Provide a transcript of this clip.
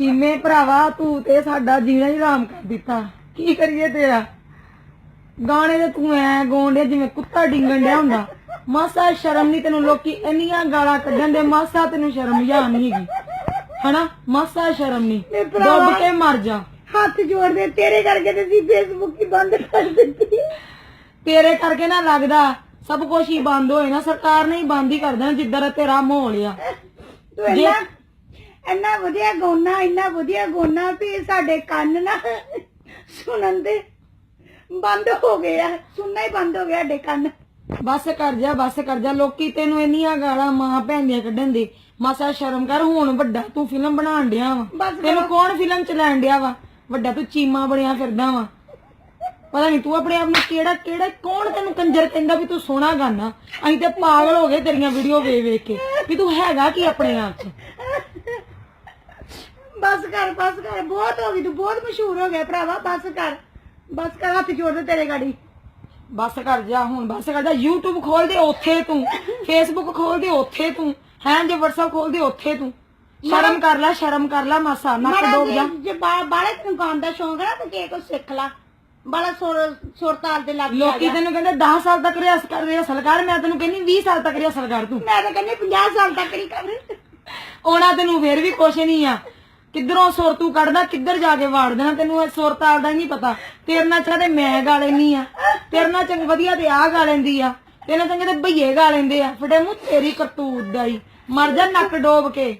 ਚੀਮੇ ਭਰਾਵਾ ਤੂੰ ਤੇ ਸਾਡਾ ਜੀਣਾ ਹੀ ਆਰਾਮ ਕਰ ਦਿੱਤਾ। ਕੀ ਕਰੀਏ ਤੇਰਾ? ਗਾਣੇ ਤੇ ਤੂੰ ਐ ਗਾਉਂਦੇ ਜਿਵੇਂ ਕੁੱਤਾ ਡਿੰਗਣ ਡਿਆ ਹੁੰਦਾ। ਮਾਸਾ ਸ਼ਰਮ ਨਹੀਂ ਤੈਨੂੰ ਲੋਕੀ ਇੰਨੀਆਂ ਗਾਲਾਂ ਕੱਢਣ ਦੇ ਮਾਸਾ ਤੈਨੂੰ ਸ਼ਰਮ ਜਾਂ ਨਹੀਂ ਹੈਗੀ। ਹਨਾ? ਮਾਸਾ ਸ਼ਰਮ ਨਹੀਂ। ਡੁੱਬ ਕੇ ਮਰ ਜਾ। ਹੱਥ ਜੋੜਦੇ ਤੇਰੇ ਕਰਕੇ ਤੇ ਸੀ ਫੇਸਬੁੱਕ ਹੀ ਬੰਦ ਕਰ ਦਿੱਤੀ। ਤੇਰੇ ਕਰਕੇ ਨਾ ਲੱਗਦਾ ਸਭ ਕੁਝ ਹੀ ਬੰਦ ਹੋਏ ਨਾ ਸਰਕਾਰ ਨੇ ਹੀ ਬੰਦ ਹੀ ਕਰ ਦੇਣਾ ਜਿੱਦਾਂ ਤੇਰਾ ਮਾਹੌਲ ਆ। ਤੂੰ ਇੰਨਾ ਇੰਨਾ ਵਧੀਆ ਗਾਉਣਾ ਇੰਨਾ ਵਧੀਆ ਗਾਉਣਾ ਵੀ ਸਾਡੇ ਕੰਨ ਨਾ ਸੁਣਨ ਦੇ ਬੰਦ ਹੋ ਗਏ ਆ ਸੁਣਨਾ ਹੀ ਬੰਦ ਹੋ ਗਿਆ ਸਾਡੇ ਕੰਨ। ਬਸ ਕਰ ਜਾ ਬਸ ਕਰ ਜਾ ਲੋਕੀ ਤੈਨੂੰ ਇੰਨੀਆਂ ਗਾਲਾਂ ਮਾਂ ਭੈਣ ਦੀਆਂ ਕੱਢਣ ਦੇ। ਮਾਸਾ ਸ਼ਰਮ ਕਰ ਹੁਣ ਵੱਡਾ ਤੂੰ ਫਿਲਮ ਬਣਾਉਣ ਡਿਆ ਵਾ। ਬਸ ਤੈਨੂੰ ਕੌਣ ਫਿਲਮ ਚ ਲੈਣ ਡਿਆ ਵਾ? ਵੱਡਾ ਤੂੰ ਚੀਮਾ ਬਣਿਆ ਫਿਰਦਾ ਵਾ। ਪਤਾ ਨਹੀਂ ਤੂੰ ਆਪਣੇ ਆਪ ਨੂੰ ਕਿਹੜਾ ਕਿਹੜਾ ਕੌਣ ਤੈਨੂੰ ਕੰਜਰ ਕਹਿੰਦਾ ਵੀ ਤੂੰ ਸੋਹਣਾ ਗਾਣਾ ਅਸੀਂ ਤੇ ਪਾਗਲ ਹੋ ਗਏ ਤੇਰੀਆਂ ਵੀਡੀਓ ਵੇਖ ਵੇਖ ਕੇ। ਵੀ ਤੂੰ ਹੈਗਾ ਕੀ ਆਪਣੇ ਆਪ ਚ? ਬਸ ਕਰ ਬਸ ਕਰ। ਬਹੁਤ ਹੋ ਗਈ ਤੂੰ ਬਹੁਤ ਮਸ਼ਹੂਰ ਹੋ ਗਿਆ ਭਰਾਵਾ ਬਸ ਕਰ। ਬਸ ਕਰ ਹੱਥ ਜੋੜਦੇ ਤੇਰੇ ਗਾੜੀ। ਬਸ ਕਰ ਜਾ ਹੁਣ ਬਸ ਕਰ ਜਾ। YouTube ਖੋਲ ਦੇ ਉੱਥੇ ਤੂੰ Facebook ਖੋਲ ਦੇ ਉੱਥੇ ਤੂੰ ਹੈਂ ਜੇ WhatsApp ਖੋਲ ਦੇ ਉੱਥੇ ਤੂੰ। ਸ਼ਰਮ ਕਰ ਲੈ ਸ਼ਰਮ ਕਰ ਲੈ ਮਾਸਾ ਨੱਕ ਡੋਬ ਜਾ ਜੇ- ਜੇ ਬਾ- ਬਾਹਲੇ ਤੈਨੂੰ ਗਾਉਣ ਦਾ ਸ਼ੌਂਕ ਹੈ ਤੇ ਕੇ ਕੋ ਸਿੱਖ ਲਾ। ਬਾਲਾ ਸੁਰ ਸੁਰ ਤਾਲ ਦੇ ਲੱਗ ਲੋਕੀ ਤੈਨੂੰ ਕਹਿੰਦੇ 10 ਸਾਲ ਤੱਕ ਰਿਆਸ ਕਰ ਰਿਆਸਲ ਕਰ। ਮੈਂ ਤੈਨੂੰ ਕਹਿੰਦੀ 20 ਸਾਲ ਤੱਕ ਰਿਆਸਲ ਕਰ ਤੂੰ। ਮੈਂ ਤਾਂ ਕਹਿੰਦੀ 50 ਸਾਲ ਤੱਕ ਨਹੀਂ ਕਰ। ਉਹਨਾਂ ਤੈਨੂੰ ਫੇਰ ਵੀ ਕੁਛ ਨਹੀਂ ਆ। ਕਿੱਧਰੋਂ ਸੁਰ ਤੂੰ ਕੱਢਦਾ, ਕਿੱਧਰ ਜਾ ਕੇ ਵਾੜ ਦੇਣਾ? ਤੈਨੂੰ ਇਹ ਸੁਰ ਤਾਲ ਦਾ ਨਹੀਂ ਪਤਾ। ਤੇਰੇ ਨਾਲ ਚਾਹਤੇ ਮੈਂ ਗਾ ਲੈਨੀ ਆ। ਤੇਰੇ ਨਾਲ ਚੰਗ ਵਧੀਆ ਤੇ ਆ ਗਾ ਲੈਂਦੀ ਆ। ਤੇਰੇ ਨਾਲ ਚੰਗੇ ਤੇ ਭਈਏ ਗਾ ਲੈਂਦੇ ਆ। ਫਟੇ ਮੂੰਹ ਤੇਰੀ ਕਰਤੂਤ ਦਾ ਹੀ। ਮਰ ਜਾ ਨੱਕ ਡੋਬ ਕੇ।